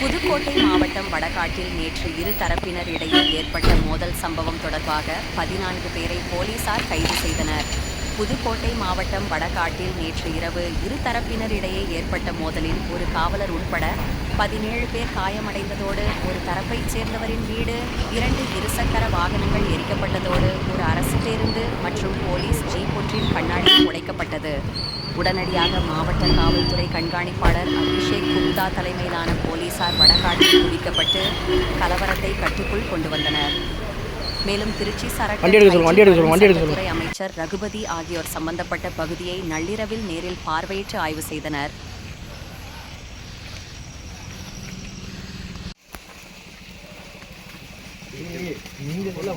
புதுக்கோட்டை மாவட்டம் வடகாட்டில் நேற்று இரு தரப்பினர் இடையே ஏற்பட்ட மோதல் சம்பவம் தொடர்பாக பதினான்கு பேரை போலீசார் கைது செய்தனர். புதுக்கோட்டை மாவட்டம் வடகாட்டில் நேற்று இரவு இரு தரப்பினர் இடையே ஏற்பட்ட மோதலில் ஒரு காவலர் உட்பட பதினேழு பேர் காயமடைந்ததோடு ஒரு தரப்பைச் சேர்ந்தவரின் வீடு இரண்டு இருசக்கர வாகனங்கள் எரிக்கப்பட்டதோடு ஒரு அரசு பேருந்து மற்றும் போலீஸ் ஜீப் ஒன்றின் கண்ணாடி உடைக்கப்பட்டது. உடனடியாக மாவட்ட காவல்துறை கண்காணிப்பாளர் அபிஷேக் குப்தா தலைமையிலான போலீசார் வடகாட்டில் குவிக்கப்பட்டு கலவரத்தை கட்டுக்குள் கொண்டு வந்தனர். மேலும் திருச்சி சரக்கு அமைச்சர் ரகுபதி ஆகியோர் சம்பந்தப்பட்ட பகுதியை நள்ளிரவில் நேரில் பார்வையிட்டு ஆய்வு செய்தனர். நீங்க சொல்ல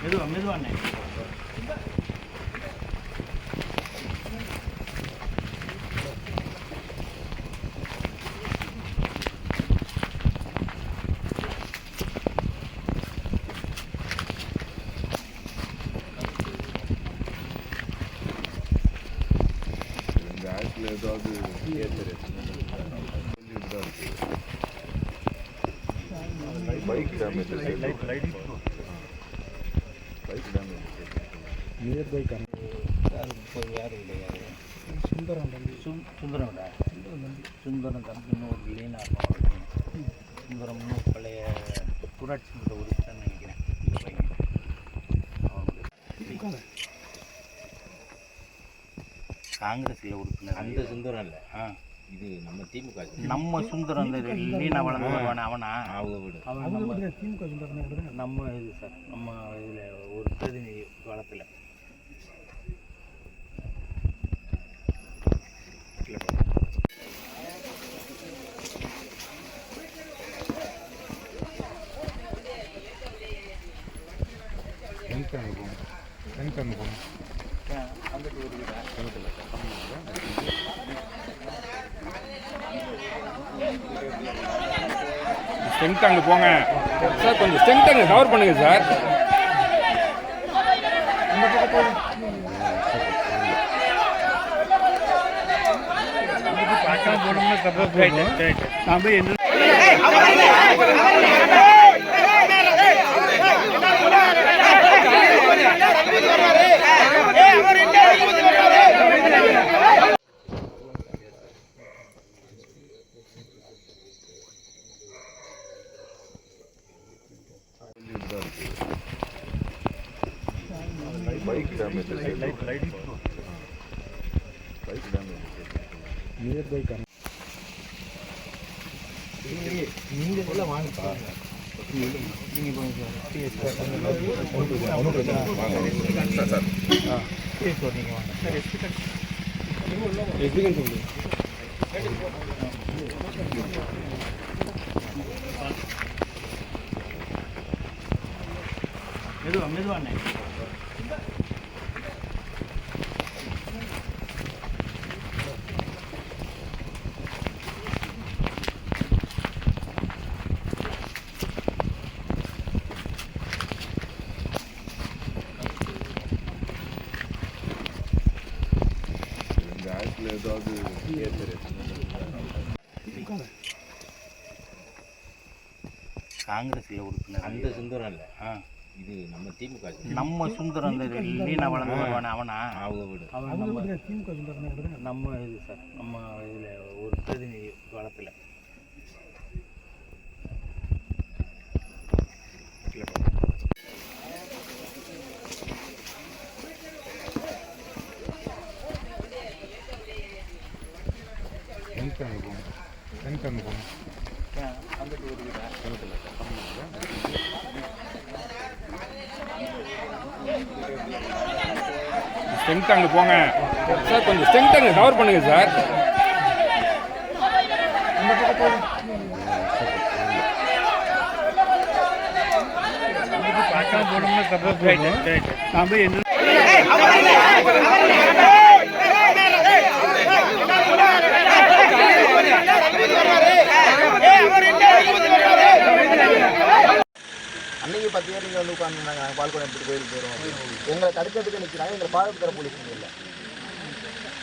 மெதுவா மெதுவா அண்ணே இந்த ஆட்சியில் ஏதாவது bike damage bike damage near by யார் இல்லை யார் சுந்தரம் தம்பி சுந்தரம் தம்பி இன்னொரு லீனா சுந்தரம் இன்னும் பழைய மன்ற உறுப்பினர் நினைக்கிறேன். காங்கிரஸ்ல உறுப்பினர். அந்த சுந்தரம் இல்லை. ஆ. இது நம்ம திமுக நம்ம சுந்தரம் அந்த லீனா வளர்ந்து வருவானே அவனா அவங்க வீடு அவன் நம்ம நம்ம இது சார் நம்ம இதில் ஒரு பிரதிநிதி காலத்தில் அங்கிட்டு ஒரு வீடா ஸ்ட்ரென்த் அங்கே போங்க. சார் கொஞ்சம் ஸ்ட்ரென்த் அங்கே கவர் பண்ணுங்க சார் பார்க்கலாம் போனோம்னா தப்பாக போயிட்டு நான் போய் என்ன bike damage bike damage near by கண் நீங்க சொல்ல வாங்கப்பா வாங்க சார் சார் நீங்க வாங்க எக்ஸிகன் சொல்லு மெதுவா மெதுவா ஏதாவது காங்கிரஸ்ல உறுப்பினர் அந்த சுந்தரம் இல்லை. ஆ. இது நம்ம திமுக நம்ம சுந்தரம் அந்த லீனா வளர்ந்து வருவானே அவனா? அவங்க வீடு. அவன் நம்ம நம்ம இது சார் நம்ம இதில் ஒரு பிரதிநிதி காலத்தில் அங்கிட்டு ஒரு வீடா ஸ்ட்ரென்த் அங்கே போங்க. சார் கொஞ்சம் ஸ்ட்ரென்த் அங்கே கவர் பண்ணுங்க சார். நான் போய் என்ன வந்து நாங்கள் பால் குடம் எடுத்துட்டு கோயிலுக்கு போயிடுவோம். எங்களை தடுக்கிறதுக்கு நிற்கிறாங்க எங்களை பாதுகாப்பு தர போலீஸ் இல்லை.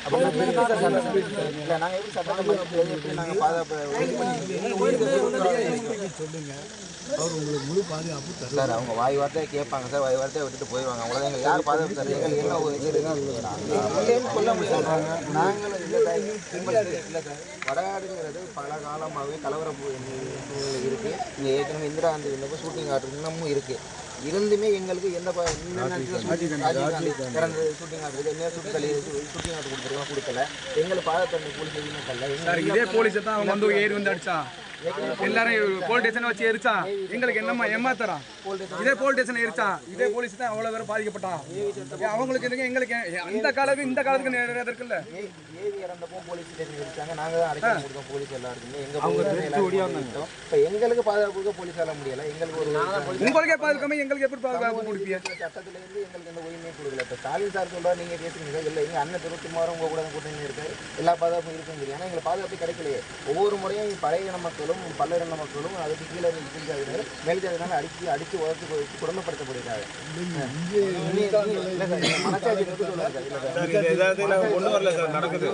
அப்போ நாங்கள் இல்லை நாங்கள் எப்படி சட்டம் எப்படி நாங்கள் பாதுகாப்பு உறுதி பண்ணி எங்க உயிருக்கு சார் அவங்க வாய் வார்த்தையை கேட்பாங்க சார். வாய் வார்த்தையை விட்டுட்டு போயிடுவாங்க எங்களுக்கு யார் பாதுகாப்பு சார் எங்களுக்கு என்ன ஒரு இல்லைன்னு சொல்ல முடியாது. நாங்களும் இல்லை சார். இல்லை இல்லை சார். வடநாடுங்கிறது பல காலமாகவே கலவர இருக்கு. இங்கே ஏற்கனவே இந்திரா காந்தி இருந்தப்போ ஷூட்டிங் ஆர்டர் இன்னமும் இருக்கு. இருந்துமே எங்களுக்கு காந்தி பிறந்த ஷூட்டிங் ஆர்டர் என்ன தள்ளி ஷூட்டிங் ஆர்டர் கொடுத்துருக்கோம் கொடுக்கல. எங்களுக்கு பாதுகாப்பு போலீஸ் எதுவுமே தரல. சார் எங்களுக்கு இதே போலீஸை தான் அவங்க வந்து ஏறி வந்து அடிச்சா. எல்லாரும் போலீஸ் ஸ்டேஷன் வச்சு எரிச்சா எங்களுக்கு என்னம்மா ஏமாத்தரா இதே போலீஸ் ஸ்டேஷன் எரிச்சா இதே போலீஸ் தான் அவ்வளவு பேர் பாதிக்கப்பட்டா? அவங்களுக்கு இதுக்கு எங்களுக்கு அந்த காலத்துக்கு இந்த காலத்துக்கு நேரம் இருக்குல்ல? ஏ- ஏவி இறந்தப்போ போலீஸ் ஸ்டேஷன் இருக்காங்க நாங்க தான் கொடுத்தோம் போலீஸ் எல்லாருக்குமே. எங்க அவங்க இப்போ எங்களுக்கு பாதுகாப்பு கொடுக்க போலீஸால முடியல. எங்களுக்கு ஒரு உங்களுக்கே பாதுகாம எங்களுக்கு எப்படி பாதுகாப்பு கொடுப்பீங்க? சட்டத்துல இருந்து எங்களுக்கு எந்த உரிமையும் கொடுக்கல. இப்போ ஸ்டாலின் சார் சொல்றாரு நீங்க பேசுறீங்க. இல்லை எங்க அண்ணன் திருப்பி மாறும் உங்க கூட கூட்டணி இருக்காரு எல்லா பாதுகாப்பும் இருக்குங்க ஆனா எங்களுக்கு பாதுகாப்பு கிடைக்கலையே. ஒவ்வொரு முறையும் பழைய மக்களும் பல்லரின மக்களும் அதுக்கு கீழே மேல்ஜாதியினால அடிச்சு அடிச்சு வச்சு இது ஏதாவது நாங்கள் கொண்டு வரல சார் நடக்குது.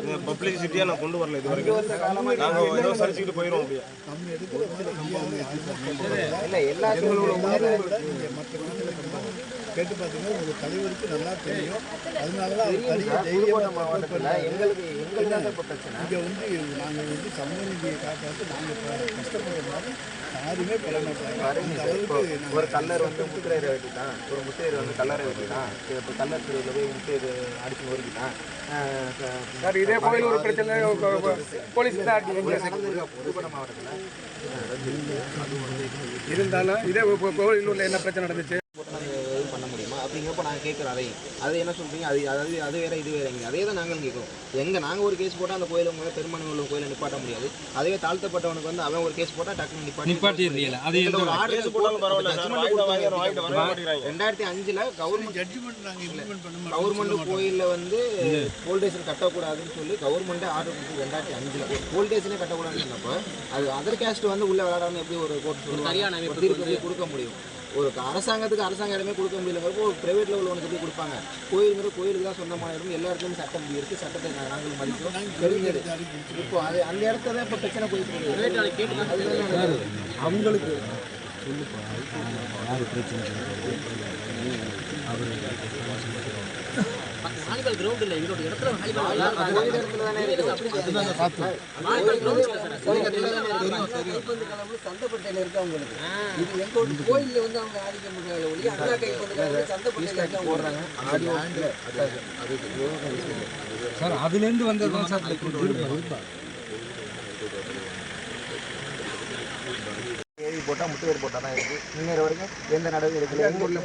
இந்த பப்ளிசிட்டியாக நான் கொண்டு வரல இது வரைக்கும் நாங்கள் ஏதோ சரிச்சுக்கிட்டு போயிடுவோம் அப்படியே. இல்லை எல்லா கேட்டு பார்த்தீங்கன்னா உங்க தலைவருக்கு நல்லா தெரியும். அதனால தான் அவர் தனியாக சார் தைரியமா புதுக்கோட்டை மாவட்டத்தில் எங்களுக்கு எங்களுக்கு இங்கே வந்து நாங்கள் வந்து சமூக நீதியை காப்பாற்றி நாங்கள் கஷ்டப்படுறதுனால யாருமே பெற மாட்டாங்க பாருங்க அந்த சார் இப்போ அளவுக்கு ஒரு கல்லர் வந்து முத்திரையரை வெட்டிட்டான். ஒரு முத்திரையர் வந்து கல்லறை வெட்டிட்டான். இப்போ கல்லர் தெருவில் போய் முத்திரையர் அடிச்சு க- சார் இதே கோயில் ஒரு பிரச்சனை போலீஸ் தான் மாவட்டத்தில். இருந்தாலும் இதே கோயிலூர்ல என்ன பிரச்சனை நடந்துச்சு போட்டு நாங்கள் இது பண்ண முடியுமா அப்படிங்கிறப்ப நாங்கள் கேட்குறோம் அதையும் அது. என்ன சொல்றீங்க? அது அதாவது அது வேற இது வேறங்க அதே தான் நாங்களும் கேட்குறோம் எங்க நாங்கள் ஒரு கேஸ் போட்டால் அந்த கோயிலை முதல்ல பெருமானம் உள்ள கோயிலை நிப்பாட்ட முடியாது. அதுவே தாழ்த்தப்பட்டவனுக்கு வந்து அவன் ஒரு கேஸ் போட்டால் டக்குனு நிப்பாட்டி நிப்பாட்டிடுறீல அது ஒரு ஆர்டர் கேஸ் போட்டாலும் பரவாயில்ல ரெண்டாயிரத்தி அஞ்சுல கவர்மெண்ட் ஜட்ஜ்மெண்ட் நாங்கள் இம்ப்ளிமெண்ட் பண்ண மாட்டோம். கவர்மெண்ட் கோயிலில் வந்து போல்டேஷன் கட்டக்கூடாதுன்னு சொல்லி கவர்மெண்ட்டே ஆர்டர் கொடுத்து ரெண்டாயிரத்தி அஞ்சில். போல்டேஷனே கட்டக்கூடாதுன்னு சொன்னப்போ அது அதர் கேஸ்ட் வந்து உள்ள விளையாடாம எப்படி ஒரு கோர்ட் சொல்லுவாங்க? கொடுக்க முடியும். ஒரு அரசாங்கத்துக்கு அரசாங்க இடமே கொடுக்க முடியலங்கிறப்போ ஒரு ப்ரைவேட் லெவலில் எப்படி கொடுப்பாங்க. கோயிலுங்கிற கோயிலுக்கு தான் சொந்தமான இடம். எல்லா இடத்துலையும் சட்டம் இருக்குது சட்டத்தை நாங்கள் மதிக்கிறோம். தெரிஞ்சது. இப்போ அது அந்த இடத்துல தான் இப்போ பிரச்சனை போயிட்டு இருக்கு. அதுதான் அவங்களுக்கு கோயில் இடத்துல தானே இருக்குது. சந்தப்பட்டையில இருக்கு அவங்களுக்கு இது எங்க கோயில்ல வந்து அவங்க பண்றாங்க ஒழிய அண்ணா கை வந்து சந்தப்பட்டையில போடுறாங்க ஆடியோ சார் அதுல இருந்து வந்தது சார் ஏவி போட்டா முட்டுவேர் போட்டா தான் இருக்கு. இன்னொரு வரைக்கும் எந்த நடவடிக்கை எடுக்கல? எங்க ஊர்ல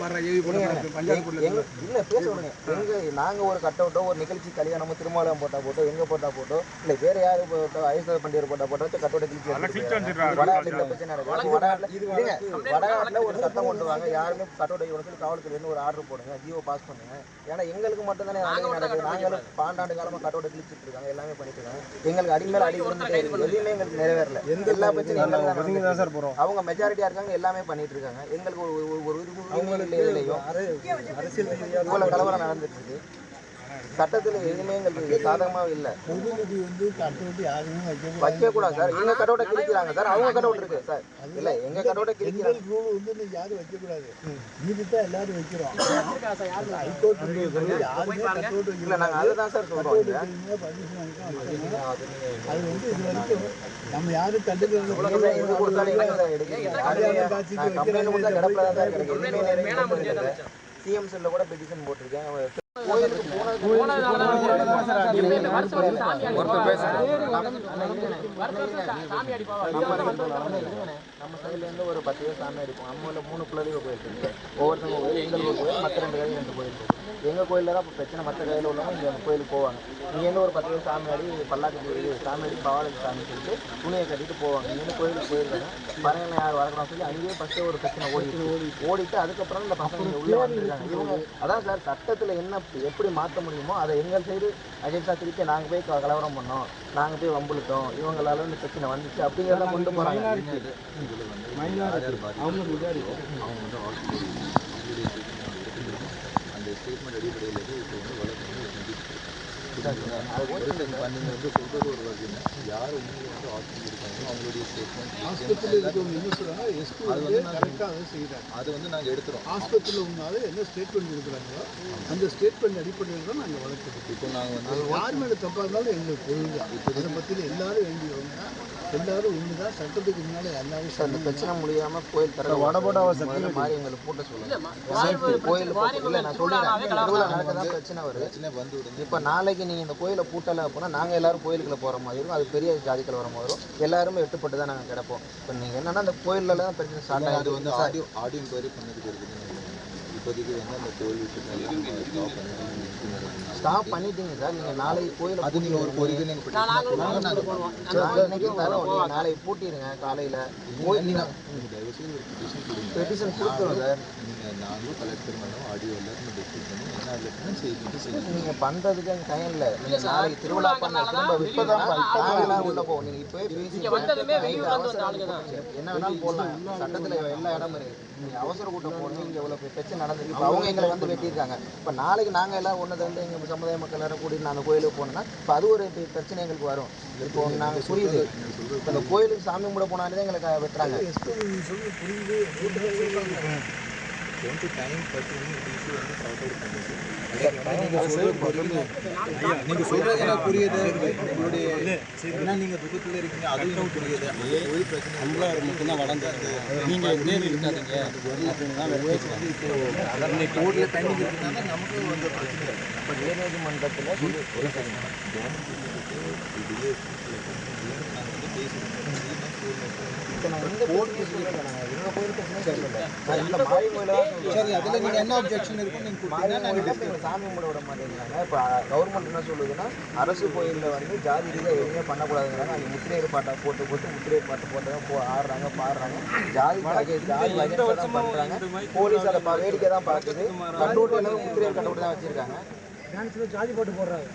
எங்க? இல்ல பேச விடுங்க எங்க நாங்க ஒரு கட் அவுட்டோ ஒரு நிகழ்ச்சி கல்யாணமோ திருமணம் போட்டா போட்டோ எங்க போட்டா போட்டோ இல்ல வேற யாரு போட்டோ ஐஸ்வர் பண்டிகர் போட்டா போட்டோ கட் அவுட்டை கிழிச்சு வடநாட்டுல பிரச்சனை நடக்குது. வடநாட்டுல வடநாட்டுல ஒரு சட்டம் கொண்டு வாங்க. யாருமே கட் அவுட் இவனுக்கு சொல்லி ஒரு ஆர்டர் போடுங்க. ஜியோ பாஸ் பண்ணுங்க. ஏன்னா எங்களுக்கு மட்டும் தானே நடக்குது. நாங்களும் பாண்டாண்டு காலமா கட் அவுட்டை கிழிச்சிட்டு இருக்காங்க. எல்லாமே பண்ணிட்டு இருக்காங்க. எங்களுக்கு அடிமேல அடி எதுவுமே எங்களுக்கு நிறைவேறல. எல்லா பிரச்சனையும் அவங்க மெஜாரிட்டியா இருக்காங்க எல்லாமே பண்ணிட்டு இருக்காங்க எங்களுக்கு ஒரு ஒரு- ஒரு உரிமை இல்லை எதுலையும் இவ்வளவு கலவரம் நடந்துட்டு இருக்கு சட்டத்துல எதுவுமே எங்களுக்கு சாதகமாக இல்லை. பொதுநிதி வந்து கட்டோட்டி யாருமே வைக்க வைக்க கூடாது சார். எங்க கடவுட்டை கிழிக்கிறாங்க சார். அவங்க கடவுட் இருக்கு சார். இல்ல எங்க கடவுட்டை கிழிக்கிறாங்க. எங்கள் ரூல் வந்து இன்னைக்கு யாரும் வைக்கக்கூடாது? இது தான் எல்லாரும் வைக்கிறோம். ஹைகோர்ட் யாருமே இல்ல வைக்கல நாங்க அதுதான் சார் வாங்கிக்கலாம் அது வந்து இது வரைக்கும் நம்ம யாரும் கண்டுக்கிறது எது கொடுத்தாலும் கம்ப்ளைண்ட் கொடுத்தா கிடப்பில் தான் சார் கிடைக்கும் சிஎம் செல்ல கூட பெட்டிஷன் போட்டிருக்கேன். நம்ம சைடுலேருந்து ஒரு பத்து பேர் சாமி அடிப்போம் நம்ம ஊர்ல மூணு குலதெய்வ போயிருக்கு ஒவ்வொருத்தவங்க கோயில் எங்கள் ஒரு கோயில் மற்ற ரெண்டு கோயில் ரெண்டு கோயில் எங்கள் எங்க தான் இப்போ பிரச்சனை மற்ற கையில் உள்ளவங்க இங்கே கோயிலுக்கு போவாங்க இங்கேருந்து ஒரு பத்து பேர் சாமி ஆடி பல்லாக்கு சாமி ஆடி பவாலுக்கு சாமி சொல்லிட்டு துணியை கட்டிட்டு போவாங்க இங்கேருந்து கோயிலுக்கு போயிருக்காங்க பறையனை யார் வரக்கூடாது சொல்லி அங்கேயே ஃபஸ்ட்டு ஒரு பிரச்சனை ஓடிட்டு ஓடிட்டு அதுக்கப்புறம் இந்த பசங்க உள்ளே உள்ள வந்துருக்காங்க இவங்க அதான் சார் சட்டத்தில் என்ன எப்படி மாற்ற முடியுமோ அதை எங்கள் சைடு அகிம்சா திருப்பி நாங்கள் போய் கலவரம் பண்ணோம். நாங்கள் போய் வம்புழுத்தோம். இவங்களால இந்த பிரச்சனை வந்துச்சு அப்படிங்கிறத கொண்டு போகிறாங்க அவங்க அந்த ஸ்டேட்மெண்ட் அடிப்படையில் இப்போ வந்து வழக்கு அதை வந்து நாங்கள் எடுத்துகிறோம் ஹாஸ்பிட்டலில் உன்னாலும் என்ன ஸ்டேட்மெண்ட் கொடுக்குறாங்களோ அந்த ஸ்டேட்மெண்ட் அடிப்படையில் தான் நாங்கள் வளர்க்குறோம் இப்போ நாங்கள் வந்து யார் மேலே தப்பாக இருந்தாலும் எங்களுக்கு பொருள் தான் இதை பற்றியில் எல்லாரும் ஒன்று தான் சட்டத்துக்கு முன்னால் எல்லாரும் சார் இந்த பிரச்சனை முடியாம கோயில் தர வடபோட மாதிரி எங்களுக்கு பூட்ட சொல்லுங்க. கோயில் இல்லை நான் சொல்லிடுறேன். திருவிழா நடக்க தான் பிரச்சனை வருது. இப்போ நாளைக்கு நீங்கள் இந்த கோயிலை பூட்டலை அப்படின்னா நாங்கள் எல்லாரும் கோயிலுக்குள்ள போகிற மாதிரி இருக்கும். அது பெரிய ஜாதிகள் வர மாதிரி வரும். எல்லாருமே எட்டுப்பட்டு தான் நாங்கள் கிடப்போம். இப்போ நீங்கள் என்னன்னா அந்த கோயிலில் தான் பிரச்சனை ஸ்டார்ட் ஆகுது அது வந்து ஆடியோ ஆடியோ என்கொயரி பண்ணதுக்கு இருக்குதுன்னு இப்போதைக்கு வந்து அந்த கோயில் ஸ்டாப் பண்ணி ஸ்டாப் பண்ணிட்டீங்க சார். நீங்கள் நாளைக்கு கோயிலை அது நீங்கள் ஒரு கோரிக்கை நீங்கள் தரோம். நாளைக்கு பூட்டிடுங்க காலையில். கோயில் நீங்கள் பெட்டிஷன் கொடுத்துருவோம் சார். நாங்களும் கலெக்டர் மேடம் ஆடியோ எல்லாருமே டிஸ்கஸ் பண்ணி என்ன அதில் என்ன செய்யுது செய்யுங்க நீங்க பண்றதுக்கு எனக்கு டைம் இல்ல. நீங்க நாளைக்கு திருவிழா பண்ண திரும்ப விற்பதான் நாங்களாம் உள்ள போவோம் நீங்க இப்பவே பேசி நைட்டு அவசரம் என்ன வேணாலும் போடலாம். சட்டத்துல எல்லா இடமும் இருக்கு. நீங்க அவசர கூட்டம் போடுங்க இங்க இவ்வளவு பெ- பிரச்சனை நடந்தது இப்போ அவங்க எங்களை வந்து வெட்டியிருக்காங்க. இப்போ நாளைக்கு நாங்க எல்லாம் ஒன்று வந்து எங்க சமுதாய மக்கள் எல்லாரும் கூட்டிட்டு நான் அந்த கோயிலுக்கு போனோம்னா இப்போ அது ஒரு பிரச்சனை எங்களுக்கு வரும். இப்போ நாங்க புரியுது. இப்போ இந்த கோயிலுக்கு சாமி கும்பிட போனாலே தான் எங்களுக்கு வெட்டுறாங்க. டுவெண்ட்டி டைம் பத்து இஷ்யூ வந்து சார்ட் அவுட் பண்ணுங்க நீங்கள் சொல்கிறது நீங்கள் சொல்கிறது எனக்கு புரியுது உங்களுடைய ஏன்னா நீங்கள் துக்கத்தில் இருக்கீங்க அதுவும் எனக்கு புரியுது அதே ஒரு பிரச்சனை அன்பளார் மட்டும்தான் வளர்ந்தாரு நீங்கள் நேரில் இருக்காதீங்க அப்படின்னு தான் இப்போ அதனை கோடியில் தண்ணி இருக்கிறதுனால நமக்கு வந்து பிரச்சனை இப்போ நீதிமன்றத்தில் சொல்லி ஒரு second. நாங்கள் வந்து பேசுகிறோம் சரி அதில் நீங்கள் என்ன அப்ஜெக்ஷன் இருக்கும் நீங்கள் சாமி கும்பிட விட மாட்டேங்கிறாங்க. இப்போ கவர்மெண்ட் என்ன சொல்லுதுன்னா அரசு கோயிலில் வந்து ஜாதி ரீதியாக எதுவுமே பண்ணக்கூடாதுங்கிறாங்க. அங்கே முத்திரையர் பாட்டை போட்டு போட்டு முத்திரையர் பாட்டு போட்டு போ ஆடுறாங்க பாடுறாங்க. ஜாதி ஜாதி வகை தான் பண்ணுறாங்க போலீஸ் அதை வேடிக்கை தான் பார்க்குது. எல்லாரும் முத்திரையர் கண்டுபிடி தான் வச்சுருக்காங்க. ஜாதி போட்டு போடுறாங்க